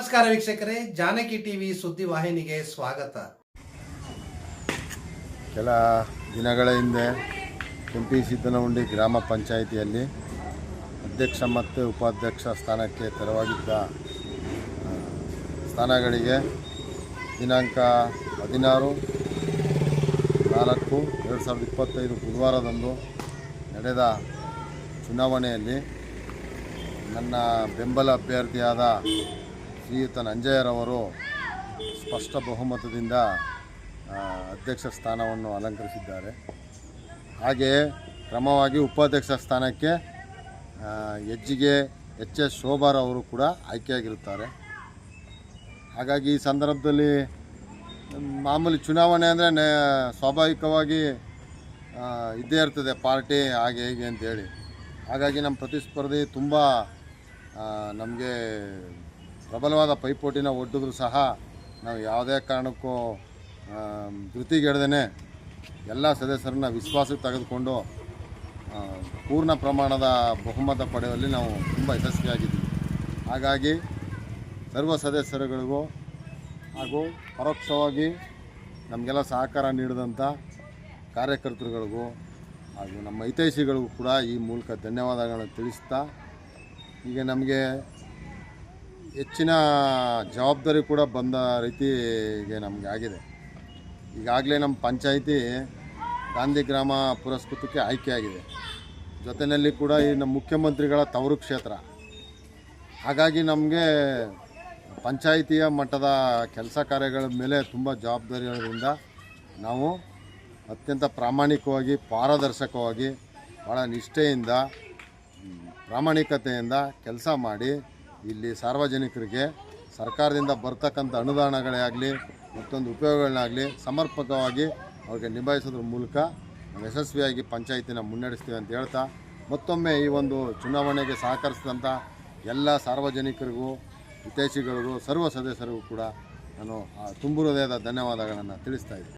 ನಮಸ್ಕಾರ ವೀಕ್ಷಕರೇ, ಜಾನಕಿ ಟಿವಿ ಸುದ್ದಿ ವಾಹಿನಿಗೆ ಸ್ವಾಗತ. ಕೆಲ ದಿನಗಳ ಹಿಂದೆ ಕೆಂಪಿ ಸಿದ್ದನಹುಂಡಿ ಗ್ರಾಮ ಪಂಚಾಯಿತಿಯಲ್ಲಿ ಅಧ್ಯಕ್ಷ ಮತ್ತು ಉಪಾಧ್ಯಕ್ಷ ಸ್ಥಾನಕ್ಕೆ ತೆರವಾಗಿದ್ದ ಸ್ಥಾನಗಳಿಗೆ ದಿನಾಂಕ ಹದಿನಾರು, ನಾಲ್ಕು, ಎರಡು ಸಾವಿರದ ಇಪ್ಪತ್ತೈದು ಬುಧವಾರದಂದು ನಡೆದ ಚುನಾವಣೆಯಲ್ಲಿ ನನ್ನ ಬೆಂಬಲ ಅಭ್ಯರ್ಥಿಯಾದ ಶ್ರೀಯುತ ನಂಜಯ್ಯರವರು ಸ್ಪಷ್ಟ ಬಹುಮತದಿಂದ ಅಧ್ಯಕ್ಷ ಸ್ಥಾನವನ್ನು ಅಲಂಕರಿಸಿದ್ದಾರೆ. ಹಾಗೆಯೇ ಕ್ರಮವಾಗಿ ಉಪಾಧ್ಯಕ್ಷ ಸ್ಥಾನಕ್ಕೆ ಹೆಜ್ಜಿಗೆ ಎಚ್ ಎಸ್ ಶೋಭಾರ್ ಅವರು ಕೂಡ ಆಯ್ಕೆಯಾಗಿರುತ್ತಾರೆ. ಹಾಗಾಗಿ ಈ ಸಂದರ್ಭದಲ್ಲಿ ಮಾಮೂಲಿ ಚುನಾವಣೆ ಅಂದರೆ ಸ್ವಾಭಾವಿಕವಾಗಿ ಇದ್ದೇ ಇರ್ತದೆ, ಪಾರ್ಟಿ ಹಾಗೆ ಹೇಗೆ ಅಂತೇಳಿ. ಹಾಗಾಗಿ ನಮ್ಮ ಪ್ರತಿಸ್ಪರ್ಧಿ ತುಂಬ ನಮಗೆ ಪ್ರಬಲವಾದ ಪೈಪೋಟಿನ ಒಡ್ಡಿದ್ರು ಸಹ ನಾವು ಯಾವುದೇ ಕಾರಣಕ್ಕೂ ಧೃತಿಗೆಡ್ದೇ ಎಲ್ಲ ಸದಸ್ಯರನ್ನ ವಿಶ್ವಾಸಕ್ಕೆ ತೆಗೆದುಕೊಂಡು ಪೂರ್ಣ ಪ್ರಮಾಣದ ಬಹುಮತ ಪಡೆಯುವಲ್ಲಿ ನಾವು ತುಂಬ ಯಶಸ್ವಿಯಾಗಿದ್ದೀವಿ. ಹಾಗಾಗಿ ಸರ್ವ ಸದಸ್ಯರುಗಳಿಗೂ ಹಾಗೂ ಪರೋಕ್ಷವಾಗಿ ನಮಗೆಲ್ಲ ಸಹಕಾರ ನೀಡಿದಂಥ ಕಾರ್ಯಕರ್ತರುಗಳಿಗೂ ಹಾಗೂ ನಮ್ಮ ಹಿತೈಷಿಗಳಿಗೂ ಕೂಡ ಈ ಮೂಲಕ ಧನ್ಯವಾದಗಳನ್ನು ತಿಳಿಸ್ತಾ, ಈಗ ನಮಗೆ ಹೆಚ್ಚಿನ ಜವಾಬ್ದಾರಿ ಕೂಡ ಬಂದ ರೀತಿಗೆ ನಮಗೆ ಆಗಿದೆ. ಈಗಾಗಲೇ ನಮ್ಮ ಪಂಚಾಯಿತಿ ಗಾಂಧಿ ಗ್ರಾಮ ಪುರಸ್ಕೃತಕ್ಕೆ ಆಯ್ಕೆಯಾಗಿದೆ ಜೊತೆಯಲ್ಲಿ ಕೂಡ ಈ ನಮ್ಮ ಮುಖ್ಯಮಂತ್ರಿಗಳ ತವರು ಕ್ಷೇತ್ರ. ಹಾಗಾಗಿ ನಮಗೆ ಪಂಚಾಯಿತಿಯ ಮಟ್ಟದ ಕೆಲಸ ಕಾರ್ಯಗಳ ಮೇಲೆ ತುಂಬ ಜವಾಬ್ದಾರಿ ಇರೋದ್ರಿಂದ ನಾವು ಅತ್ಯಂತ ಪ್ರಾಮಾಣಿಕವಾಗಿ, ಪಾರದರ್ಶಕವಾಗಿ ಭಾಳ ನಿಷ್ಠೆಯಿಂದ ಪ್ರಾಮಾಣಿಕತೆಯಿಂದ ಕೆಲಸ ಮಾಡಿ ಇಲ್ಲಿ ಸಾರ್ವಜನಿಕರಿಗೆ ಸರ್ಕಾರದಿಂದ ಬರ್ತಕ್ಕಂಥ ಅನುದಾನಗಳೇ ಆಗಲಿ, ಮತ್ತೊಂದು ಉಪಯೋಗಗಳನ್ನಾಗಲಿ ಸಮರ್ಪಕವಾಗಿ ಅವ್ರಿಗೆ ನಿಭಾಯಿಸೋದ್ರ ಮೂಲಕ ಯಶಸ್ವಿಯಾಗಿ ಪಂಚಾಯಿತಿನ ಮುನ್ನಡೆಸ್ತೀವಿ ಅಂತ ಹೇಳ್ತಾ, ಮತ್ತೊಮ್ಮೆ ಈ ಒಂದು ಚುನಾವಣೆಗೆ ಸಹಕರಿಸಿದಂಥ ಎಲ್ಲ ಸಾರ್ವಜನಿಕರಿಗೂ, ಹಿತೈಷಿಗಳಿಗೂ, ಸರ್ವ ಸದಸ್ಯರಿಗೂ ಕೂಡ ನಾನು ತುಂಬು ಹೃದಯದ ಧನ್ಯವಾದಗಳನ್ನು ತಿಳಿಸ್ತಾ ಇದ್ದೀನಿ.